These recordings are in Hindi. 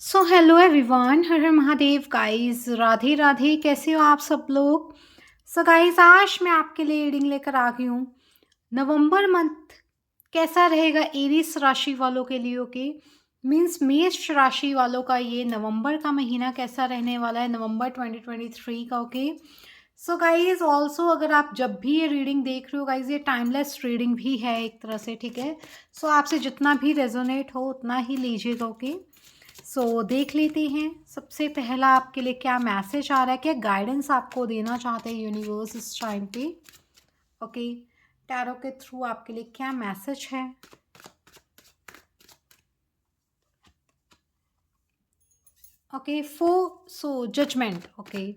So hello everyone Har Har Mahadev guys Radhe Radhe कैसे हो आप सब लोग? सो गाइस आज मैं आपके लिए रीडिंग लेकर आ गई हूँ। नवंबर मंथ कैसा रहेगा एरिस राशि वालों के लिए ओके मींस मेष राशि वालों का ये नवंबर का महीना कैसा रहने वाला है? नवंबर 2023 का ओके सो गाइज़ ऑल्सो अगर आप जब भी ये रीडिंग देख रहे हो गाइज़ ये टाइमलेस रीडिंग भी है एक तरह से ठीक है? सो so, आपसे जितना भी रेजोनेट हो उतना ही लीजिएगा ओके okay? सो so, देख लेते हैं। सबसे पहला आपके लिए क्या मैसेज आ रहा है? क्या गाइडेंस आपको देना चाहते हैं यूनिवर्स इस टाइम पे? ओके टैरो के थ्रू आपके लिए क्या मैसेज है? ओके फो सो जजमेंट ओके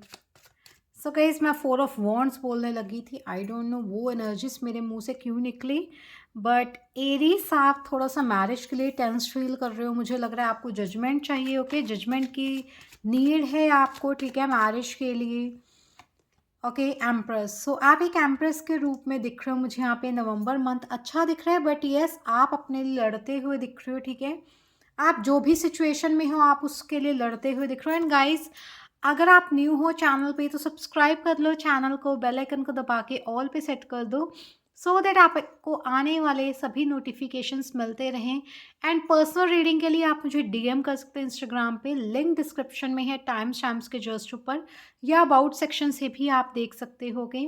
सो कहीं मैं फोर ऑफ़ वॉन्ट्स बोलने लगी थी। आई डोंट नो वो एनर्जीज मेरे मुँह से क्यों निकली? बट एरीस आप थोड़ा सा मैरिज के लिए टेंस फील कर रहे हो, मुझे लग रहा है आपको जजमेंट चाहिए ओके okay? जजमेंट की नीड है आपको, ठीक है मैरिज के लिए। ओके एम्प्रेस सो आप एक एम्प्रेस के रूप में दिख रहे हो, मुझे यहाँ पे नवंबर मंथ अच्छा दिख रहा है बट यस आप अपने लिए लड़ते हुए दिख रहे हो, ठीक है? आप जो भी सिचुएशन में हो, आप उसके लिए लड़ते हुए दिख रहे हो। एंड गाइस अगर आप न्यू हो चैनल पे तो सब्सक्राइब कर लो चैनल को बेल आइकन को दबा के ऑल पे सेट कर दो। सो so दैट आपको आने वाले सभी नोटिफिकेशंस मिलते रहें। एंड पर्सनल रीडिंग के लिए आप मुझे डीएम कर सकते हैं इंस्टाग्राम पे। लिंक डिस्क्रिप्शन में है टाइम स्टैम्प्स के जस्ट ऊपर। या अबाउट सेक्शन से भी आप देख सकते होगे।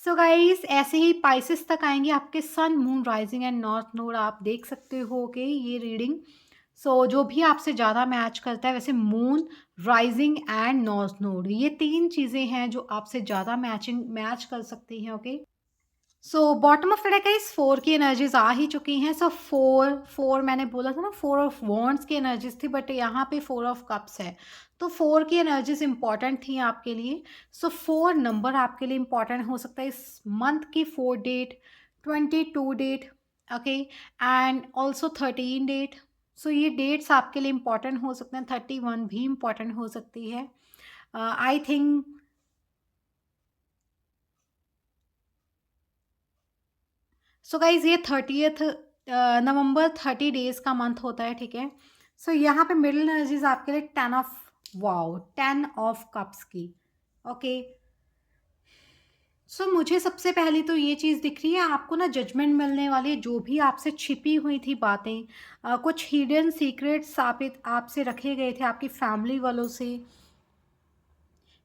सो गाइस ऐसे ही पाइसिस तक आएँगे आपके sun moon rising and north node आप देख सकते होगे ये रीडिंग सो so, जो भी आपसे ज़्यादा मैच करता है वैसे moon rising and north node ये तीन चीज़ें हैं जो आपसे ज़्यादा मैचिंग मैच कर सकती हैं okay okay? So bottom of deck इस फोर की एनर्जीज आ ही चुकी हैं। सो फोर फोर मैंने बोला था ना फोर ऑफ़ वॉन्ट्स की एनर्जीज थी बट यहाँ पे फोर ऑफ़ कप्स है। तो फोर की एनर्जीज इंपॉर्टेंट थी आपके लिए। सो फोर नंबर आपके लिए इंपॉर्टेंट हो सकता है इस मंथ की four date twenty two date okay and also thirteen date so ये डेट्स आपके लिए इंपॉर्टेंट हो सकते हैं। थर्टी वन भी इंपॉर्टेंट हो सकती है। I uh, think so guys ये थर्टीथ नवंबर थर्टी डेज़ का मंथ होता है ठीक है? सो so, यहाँ पे मिडिल एनर्जीज आपके लिए ten of wow ten of cups की ओके सो so, मुझे सबसे पहले तो ये चीज़ दिख रही है आपको ना जजमेंट मिलने वाली जो भी आपसे छिपी हुई थी बातें कुछ हिडन सीक्रेट्स आप आपसे रखे गए थे आपकी फैमिली वालों से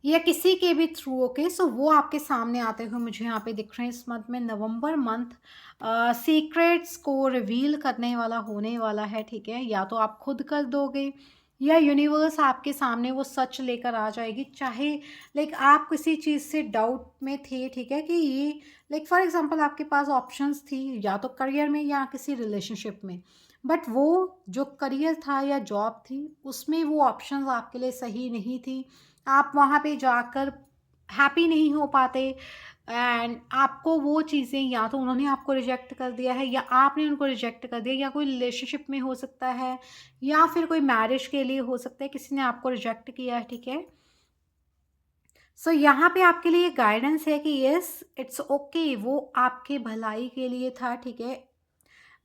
या किसी के भी थ्रू, ओके? सो वो आपके सामने आते हुए मुझे यहाँ पे दिख रहे हैं। इस मंथ में नवंबर मंथ सीक्रेट्स को रिवील करने वाला, होने वाला है, ठीक है? या तो आप खुद कर दोगे, या यूनिवर्स आपके सामने वो सच लेकर आ जाएगी। चाहे, लाइक, आप किसी चीज़ से डाउट में थे, ठीक है, कि ये, लाइक, फॉर एग्जांपल आपके पास ऑप्शंस थी, या तो करियर में या किसी रिलेशनशिप में। बट वो जो करियर था या जॉब थी, उसमें वो ऑप्शंस आपके लिए सही नहीं थी। आप वहाँ पे जाकर हैप्पी नहीं हो पाते एंड आपको वो चीज़ें या तो उन्होंने आपको रिजेक्ट कर दिया है या आपने उनको रिजेक्ट कर दिया या कोई रिलेशनशिप में हो सकता है या फिर कोई मैरिज के लिए हो सकता है किसी ने आपको रिजेक्ट किया है ठीक है? सो so, यहाँ पे आपके लिए गाइडेंस है कि यस इट्स ओके वो आपके भलाई के लिए था ठीक है?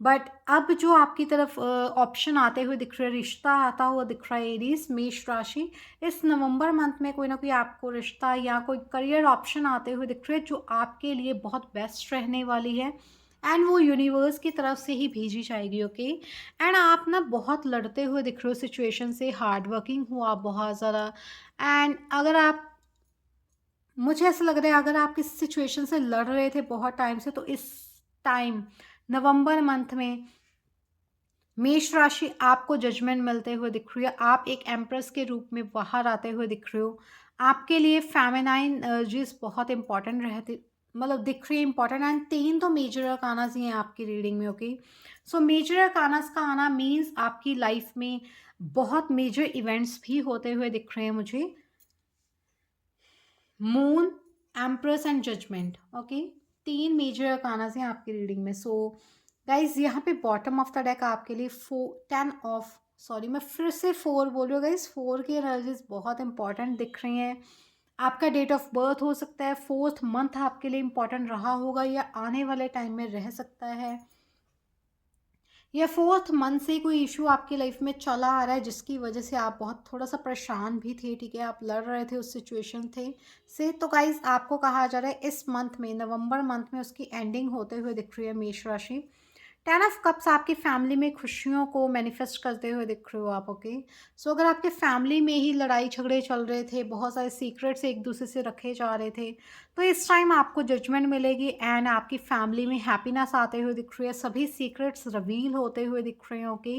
बट अब जो आपकी तरफ़ ऑप्शन आते हुए दिख रहे, रिश्ता आता हुआ दिख रहा है एरीज मेष राशि, इस नवंबर मंथ में कोई ना कोई आपको रिश्ता या कोई करियर ऑप्शन आते हुए दिख रहे जो आपके लिए बहुत बेस्ट रहने वाली है। एंड वो यूनिवर्स की तरफ़ से ही भेजी जाएगी ओके एंड आप ना बहुत लड़ते हुए दिख रहे हो सिचुएशन से हार्ड वर्किंग हो आप बहुत ज़्यादा। एंड अगर आप, मुझे ऐसा लग रहा है, अगर आप किस सिचुएशन से लड़ रहे थे बहुत टाइम से तो इस टाइम नवंबर मंथ में मेष राशि आपको जजमेंट मिलते हुए दिख रही है। आप एक एम्प्रेस के रूप में बाहर आते हुए दिख रहे हो। आपके लिए फेमिनाइन एनर्जीज बहुत इंपॉर्टेंट रहती मतलब दिख रही है इंपॉर्टेंट एंड तीन तो मेजर अकानाज ही हैं आपकी रीडिंग में ओके सो मेजर अकानास का आना मीन्स आपकी लाइफ में बहुत मेजर इवेंट्स भी होते हुए दिख रहे हैं मुझे। Moon empress and judgment okay तीन मेजर कानाज हैं आपकी रीडिंग में। सो गाइज़ यहाँ पे बॉटम ऑफ़ द डेक आपके लिए फो टेन ऑफ़ सॉरी मैं फिर से फोर बोल रही हूँ गाइज़ फोर की एनर्जीज बहुत इंपॉर्टेंट दिख रही हैं। आपका डेट ऑफ़ बर्थ हो सकता है फोर्थ मंथ आपके लिए इंपॉर्टेंट रहा होगा या आने वाले टाइम में रह सकता है। या फोर्थ मंथ से कोई इशू आपकी लाइफ में चला आ रहा है, जिसकी वजह से आप बहुत थोड़ा सा परेशान भी थे, ठीक है? आप लड़ रहे थे, उस सिचुएशन थे। से तो गाइज़ आपको कहा जा रहा है, इस मंथ में, नवंबर मंथ में उसकी एंडिंग होते हुए दिख रही है मेष राशि। टेन ऑफ़ कप्स आपकी फैमिली में खुशियों को मैनिफेस्ट करते हुए दिख रहे हो आप ओके सो अगर आपके फैमिली में ही लड़ाई झगड़े चल रहे थे, बहुत सारे सीक्रेट्स एक दूसरे से रखे जा रहे थे तो इस टाइम आपको जजमेंट मिलेगी एंड आपकी फैमिली में हैप्पीनेस आते हुए दिख रही है। सभी सीक्रेट्स रिवील होते हुए दिख रहे हैं ओके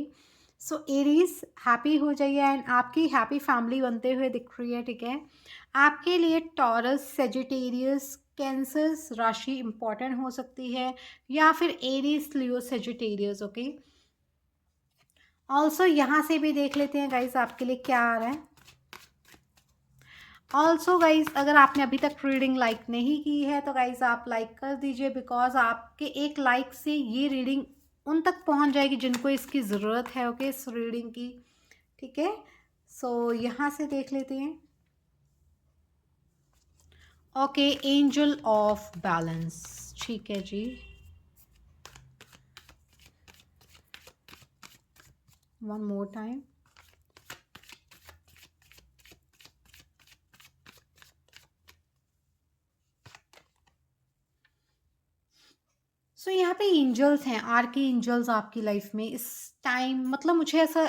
सो एरीज हैप्पी हो जाइए एंड आपकी हैप्पी फैमिली बनते हुए दिख रही है, ठीक है? आपके लिए टॉरस सेजिटेरियस कैंसर्स राशि इंपॉर्टेंट हो सकती है या फिर Aries Leo Sagittarius okay also यहाँ से भी देख लेते हैं गाइज़ आपके लिए क्या आ रहा है? ऑल्सो गाइज़ अगर आपने अभी तक रीडिंग लाइक नहीं की है तो गाइज़ आप लाइक कर दीजिए बिकॉज़ आपके एक लाइक से ये रीडिंग उन तक पहुँच जाएगी जिनको इसकी ज़रूरत है ओके okay, इस रीडिंग की ठीक है? सो यहाँ से देख लेते हैं। ओके एंजल ऑफ़ बैलेंस ठीक है जी. वन मोर टाइम सो यहाँ पे एंजल्स हैं आर के एंजल्स आपकी लाइफ में. इस टाइम मतलब मुझे ऐसा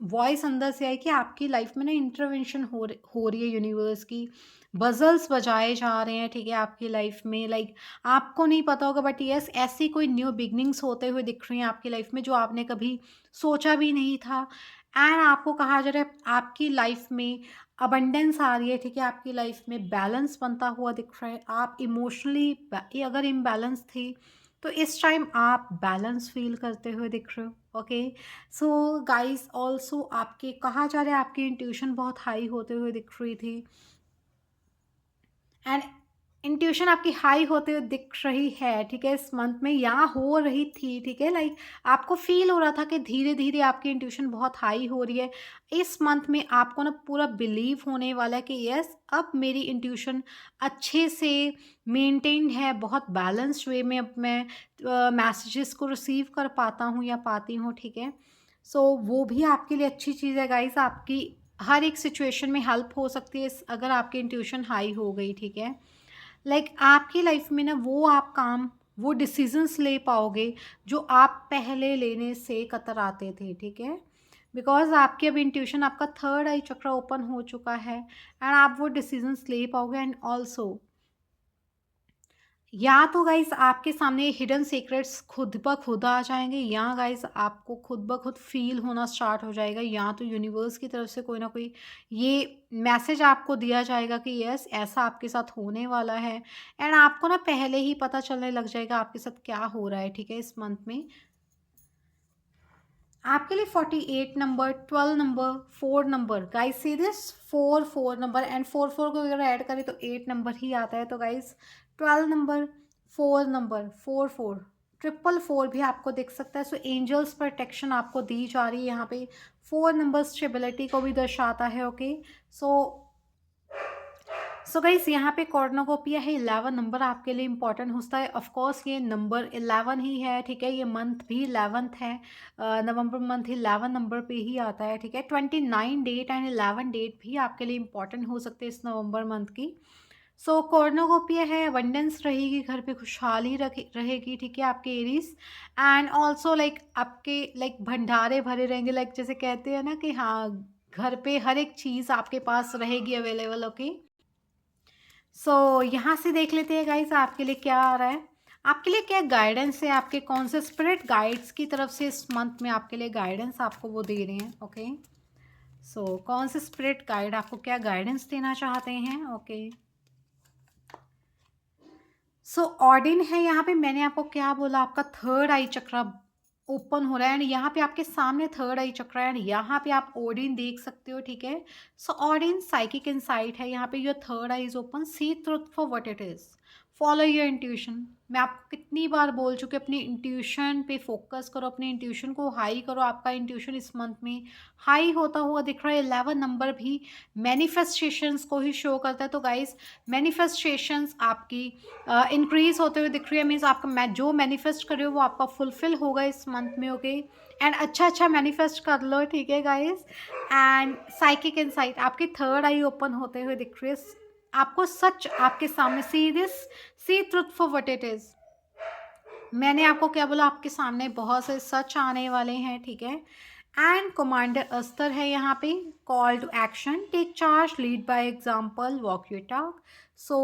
वॉइस अंदर से आई कि आपकी लाइफ में ना इंटरवेंशन हो हो रही है यूनिवर्स की। बजल्स बजाए जा रहे हैं, ठीक है, आपकी लाइफ में। लाइक आपको नहीं पता होगा बट यस ऐसी कोई न्यू बिगनिंग्स होते हुए दिख रही हैं आपकी लाइफ में जो आपने कभी सोचा भी नहीं था। एंड आपको कहा जा रहा है, आपकी लाइफ में अबंडेंस आ रही है, ठीक है, आपकी लाइफ में बैलेंस बनता हुआ दिख रहा है। आप इमोशनली अगर इम्बैलेंस थे तो इस टाइम आप बैलेंस फील करते हुए दिख रहे हो ओके सो गाइस ऑल्सो आपके, कहा जा रहा है? आपकी इंट्यूशन बहुत हाई होते हुए दिख रही थी। एंड इंट्यूशन आपकी हाई होते हुए दिख रही है, ठीक है? इस मंथ में या हो रही थी, ठीक है? लाइक आपको फील हो रहा था कि धीरे धीरे आपकी इंट्यूशन बहुत हाई हो रही है। इस मंथ में आपको ना पूरा बिलीव होने वाला है कि यस अब मेरी इंट्यूशन अच्छे से मेंटेन्ड है, बहुत बैलेंस्ड वे में अब मैं मैसेजेस को रिसीव कर पाता हूँ या पाती हूँ, ठीक है? सो वो भी आपके लिए अच्छी चीज़ है गाइस आपकी हर एक सिचुएशन में हेल्प हो सकती है अगर आपकी इंट्यूशन हाई हो गई, ठीक है? लाइक like, आपकी लाइफ में ना वो आप काम वो डिसीजंस ले पाओगे जो आप पहले लेने से कतर आते थे ठीक है? बिकॉज़ आपकी अब इंट्यूशन आपका थर्ड आई चक्र ओपन हो चुका है एंड आप वो डिसीजंस ले पाओगे एंड ऑल्सो या तो गाइज़ आपके सामने हिडन सीक्रेट्स खुद ब खुद आ जाएँगे, या गाइज़ आपको खुद ब खुद फील होना स्टार्ट हो जाएगा, या तो यूनिवर्स की तरफ़ से कोई ना कोई ये मैसेज आपको दिया जाएगा कि यस ऐसा आपके साथ होने वाला है एंड आपको ना पहले ही पता चलने लग जाएगा आपके साथ क्या हो रहा है, ठीक है, इस मंथ में। आपके लिए forty eight number twelve number four number guys see this four four number and four four को अगर ऐड करें तो एट नंबर ही आता है तो guys twelve number, four number, four four, triple four भी आपको दिख सकता है। सो एंजल्स प्रोटेक्शन आपको दी जा रही है यहाँ पे। फोर नंबर स्टेबिलिटी को भी दर्शाता है, ओके? सो सो गाइस, यहाँ पे कॉर्नोकोपिया है, इलेवन नंबर आपके लिए इंपॉर्टेंट होता है। ऑफ़ कोर्स ये नंबर इलेवन ही है, ठीक है? ये मंथ भी इलेवंथ है नवंबर मंथ इलेवन नंबर पे ही आता है, ठीक है? Twenty nine date and eleven date भी आपके लिए इंपॉर्टेंट हो सकते हैं इस नवंबर मंथ की। सो so, कॉर्नोकोपिया है अबंडेंस रहेगी घर पे खुशहाली रहेगी ठीक है आपके एरीज एंड ऑल्सो लाइक आपके लाइक भंडारे भरे रहेंगे लाइक जैसे कहते हैं ना कि हाँ घर पे हर एक चीज़ आपके पास रहेगी अवेलेबल ओके सो यहाँ से देख लेते हैं गाइस आपके लिए क्या आ रहा है? आपके लिए क्या गाइडेंस है? आपके कौन से स्पिरिट गाइड्स की तरफ़ से इस मंथ में आपके लिए गाइडेंस आपको वो दे रहे हैं ओके सो so, कौन से स्पिरिट गाइड आपको क्या गाइडेंस देना चाहते हैं ओके okay? सो so, ऑर्डिन है यहाँ पे मैंने आपको क्या बोला? आपका थर्ड आई चक्र ओपन हो रहा है एंड यहाँ पे आपके सामने थर्ड आई चक्र है एंड यहाँ पे आप ऑर्डिन देख सकते हो ठीक है? सो ऑर्डिन साइकिक इनसाइट है यहाँ पे your third eye is open see truth for what it is follow your intuition मैं आपको कितनी बार बोल चुकी अपनी इंट्यूशन पे फोकस करो, अपने इंट्यूशन को हाई करो, आपका इंट्यूशन इस मंथ में हाई होता हुआ दिख रहा है। इलेवन नंबर भी मैनिफेस्टेशंस को ही शो करता है। तो गाइस मैनिफेस्टेशंस आपकी इंक्रीज होते हुए दिख रही है। मीन्स आपका मैं, जो मैनिफेस्ट कर रहे हो वो आपका फुलफिल होगा इस मंथ में ओके एंड अच्छा अच्छा मैनिफेस्ट कर लो, ठीक है गाइज़ एंड साइकिक इनसाइट आपकी थर्ड आई ओपन होते हुए दिख रही है। आपको सच आपके सामने see this see truth for what it is मैंने आपको क्या बोला? आपके सामने बहुत से सच आने वाले हैं ठीक है? एंड कमांडर अस्तर है यहाँ पे call to action take charge lead by example walk you talk so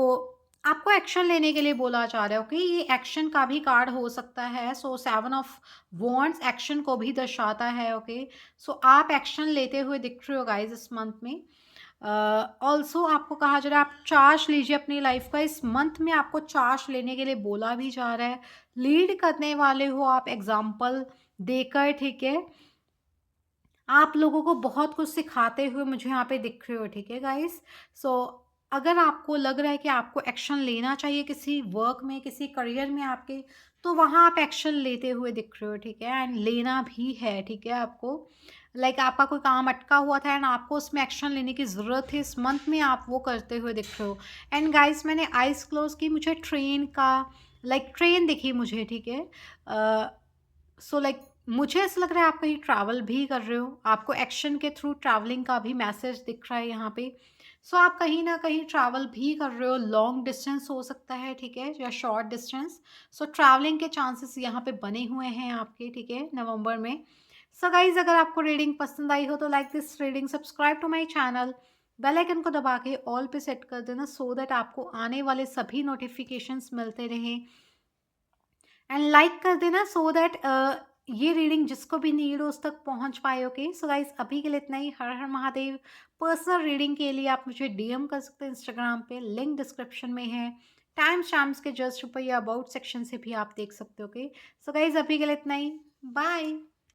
आपको एक्शन लेने के लिए बोला जा रहा है ओके ये एक्शन का भी कार्ड हो सकता है। So seven of wands action को भी दर्शाता है ओके? सो so, आप एक्शन लेते हुए दिख रहे हो गाइज़ इस मंथ में। ऑल्सो uh, आपको कहा जा रहा है आप चार्ज लीजिए अपनी लाइफ का। इस मंथ में आपको चार्ज लेने के लिए बोला भी जा रहा है। लीड करने वाले हो आप एग्ज़ाम्पल देकर ठीक है? आप लोगों को बहुत कुछ सिखाते हुए मुझे यहाँ पे दिख रहे हो ठीक है गाइस सो अगर आपको लग रहा है कि आपको एक्शन लेना चाहिए किसी वर्क में किसी करियर में आपके तो वहाँ आप एक्शन लेते हुए दिख रहे हो ठीक है? एंड लेना भी है ठीक है आपको। लाइक like आपका कोई काम अटका हुआ था एंड आपको उसमें एक्शन लेने की ज़रूरत है इस मंथ में आप वो करते हुए दिख रहे हो। एंड गाइस मैंने आइस क्लोज की मुझे ट्रेन का लाइक like, ट्रेन दिखी मुझे ठीक है? सो लाइक मुझे ऐसा लग रहा है आप कहीं ट्रैवल भी कर रहे हो। आपको एक्शन के थ्रू ट्रैवलिंग का भी मैसेज दिख रहा है यहाँ पे। सो so, आप कहीं ना कहीं ट्रैवल भी कर रहे हो लॉन्ग डिस्टेंस हो सकता है ठीक है? या शॉर्ट डिस्टेंस सो ट्रैवलिंग के चांसेस यहाँ पे बने हुए हैं आपके ठीक है? नवंबर में। सो गाइज़ अगर आपको रीडिंग पसंद आई हो तो like this reading subscribe to my channel bell icon को दबा के ऑल पे सेट कर देना सो दैट आपको आने वाले सभी नोटिफिकेशंस मिलते रहें. एंड लाइक कर देना सो दैट ये रीडिंग जिसको भी नीड हो उस तक पहुँच पाए ओके सो गाइस अभी के लिए इतना ही। हर हर महादेव। पर्सनल रीडिंग के लिए आप मुझे डीएम कर सकते हैं इंस्टाग्राम पे। लिंक डिस्क्रिप्शन में है। टाइम स्टैम्प्स के जस्ट ऊपर या अबाउट सेक्शन से भी आप देख सकते हो ओके सो गाइज़ अभी के लिए इतना ही। बाय